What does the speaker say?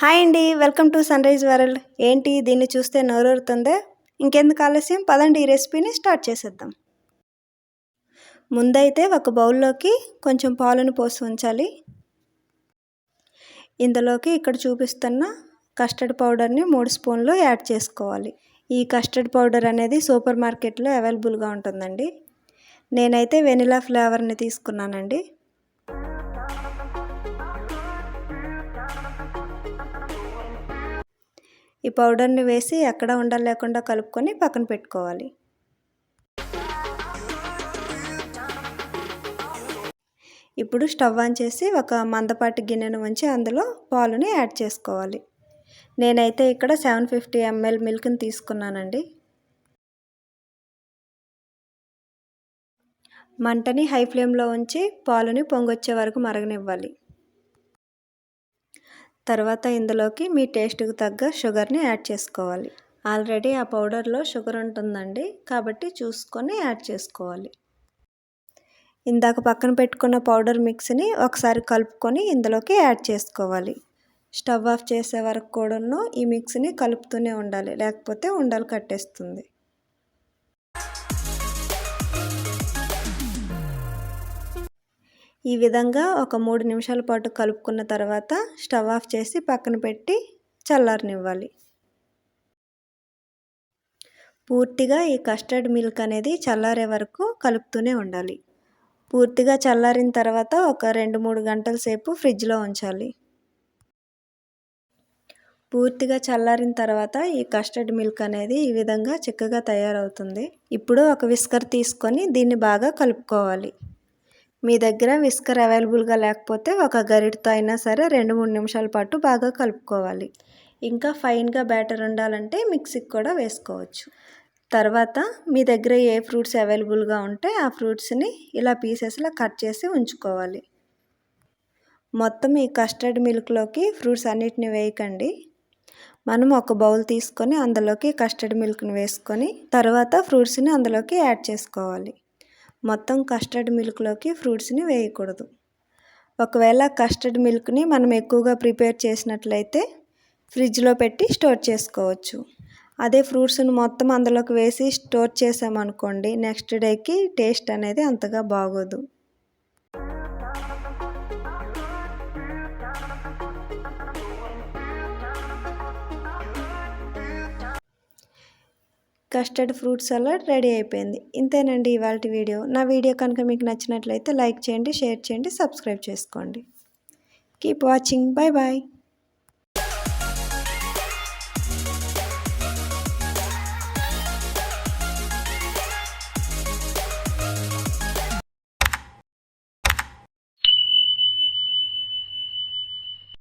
Hi అండి welcome to sunrise world. ఏంటి దీన్ని చూస్తే నోరూరుతుందే? ఇంకెందుకు ఆలస్యం? పదండి ఈ రెసిపీని స్టార్ట్ చేసేద్దాం. ముందైతే ఒక బౌల్లోకి కొంచెం పాలను పోసి ఉంచాలి. ఇందులోకి ఇక్కడ చూపిస్తున్న కస్టర్డ్ పౌడర్ని మూడు స్పూన్లు యాడ్ చేసుకోవాలి. ఈ కస్టర్డ్ పౌడర్ అనేది సూపర్ మార్కెట్లో అవైలబుల్గా ఉంటుందండి. నేనైతే వెనిలా ఫ్లేవర్ని తీసుకున్నానండి. ఈ పౌడర్ని వేసి ఎక్కడ ఉండలు లేకుండా కలుపుకొని పక్కన పెట్టుకోవాలి. ఇప్పుడు స్టవ్ ఆన్ చేసి ఒక మందపాటి గిన్నెను ఉంచి అందులో పాలుని యాడ్ చేసుకోవాలి. నేనైతే ఇక్కడ సెవెన్ ఫిఫ్టీ ఎంఎల్ మిల్క్ని తీసుకున్నానండి. మంటని హై ఫ్లేమ్లో ఉంచి పాలుని పొంగొచ్చే వరకు మరగనివ్వాలి. తర్వాత ఇందులోకి మీ టేస్ట్కి తగ్గ షుగర్ని యాడ్ చేసుకోవాలి. ఆల్రెడీ ఆ పౌడర్లో షుగర్ ఉంటుందండి కాబట్టి చూసుకొని యాడ్ చేసుకోవాలి. ఇందాక పక్కన పెట్టుకున్న పౌడర్ మిక్స్ని ఒకసారి కలుపుకొని ఇందులోకి యాడ్ చేసుకోవాలి. స్టవ్ ఆఫ్ చేసే వరకు కూడాను ఈ మిక్స్ని కలుపుతూనే ఉండాలి లేకపోతే ఉండలు కట్టేస్తుంది. ఈ విధంగా ఒక మూడు నిమిషాల పాటు కలుపుకున్న తర్వాత స్టవ్ ఆఫ్ చేసి పక్కన పెట్టి చల్లారనివ్వాలి. పూర్తిగా ఈ కస్టర్డ్ మిల్క్ అనేది చల్లారే వరకు కలుపుతూనే ఉండాలి. పూర్తిగా చల్లారిన తర్వాత ఒక రెండు మూడు గంటల సేపు ఫ్రిడ్జ్లో ఉంచాలి. పూర్తిగా చల్లారిన తర్వాత ఈ కస్టర్డ్ మిల్క్ అనేది ఈ విధంగా చిక్కగా తయారవుతుంది. ఇప్పుడు ఒక విస్కర్ తీసుకొని దీన్ని బాగా కలుపుకోవాలి. మీ దగ్గర విస్కర్ అవైలబుల్గా లేకపోతే ఒక గరిటతో అయినా సరే రెండు మూడు నిమిషాల పాటు బాగా కలుపుకోవాలి. ఇంకా ఫైన్గా బ్యాటర్ ఉండాలంటే మిక్సీకి కూడా వేసుకోవచ్చు. తర్వాత మీ దగ్గర ఏ ఫ్రూట్స్ అవైలబుల్గా ఉంటే ఆ ఫ్రూట్స్ని ఇలా పీసెస్లా కట్ చేసి ఉంచుకోవాలి. మొత్తం ఈ కస్టర్డ్ మిల్క్లోకి ఫ్రూట్స్ అన్నిటిని వేయకండి. మనం ఒక బౌల్ తీసుకొని అందులోకి కస్టర్డ్ మిల్క్ని వేసుకొని తర్వాత ఫ్రూట్స్ని అందులోకి యాడ్ చేసుకోవాలి. మొత్తం కస్టర్డ్ మిల్క్లోకి ఫ్రూట్స్ని వేయకూడదు. ఒకవేళ కస్టర్డ్ మిల్క్ని మనం ఎక్కువగా ప్రిపేర్ చేసినట్లయితే ఫ్రిడ్జ్లో పెట్టి స్టోర్ చేసుకోవచ్చు. అదే ఫ్రూట్స్ని మొత్తం అందులోకి వేసి స్టోర్ చేసామనుకోండి నెక్స్ట్ డేకి టేస్ట్ అనేది అంతగా బాగోదు. కస్టర్డ్ ఫ్రూట్ సలాడ్ రెడీ అయిపోయింది. ఇంతేనండి ఇవాళ వీడియో. నా వీడియో కనుక మీకు నచ్చినట్లయితే లైక్ చేయండి షేర్ చేయండి సబ్స్క్రైబ్ చేసుకోండి. Keep watching bye bye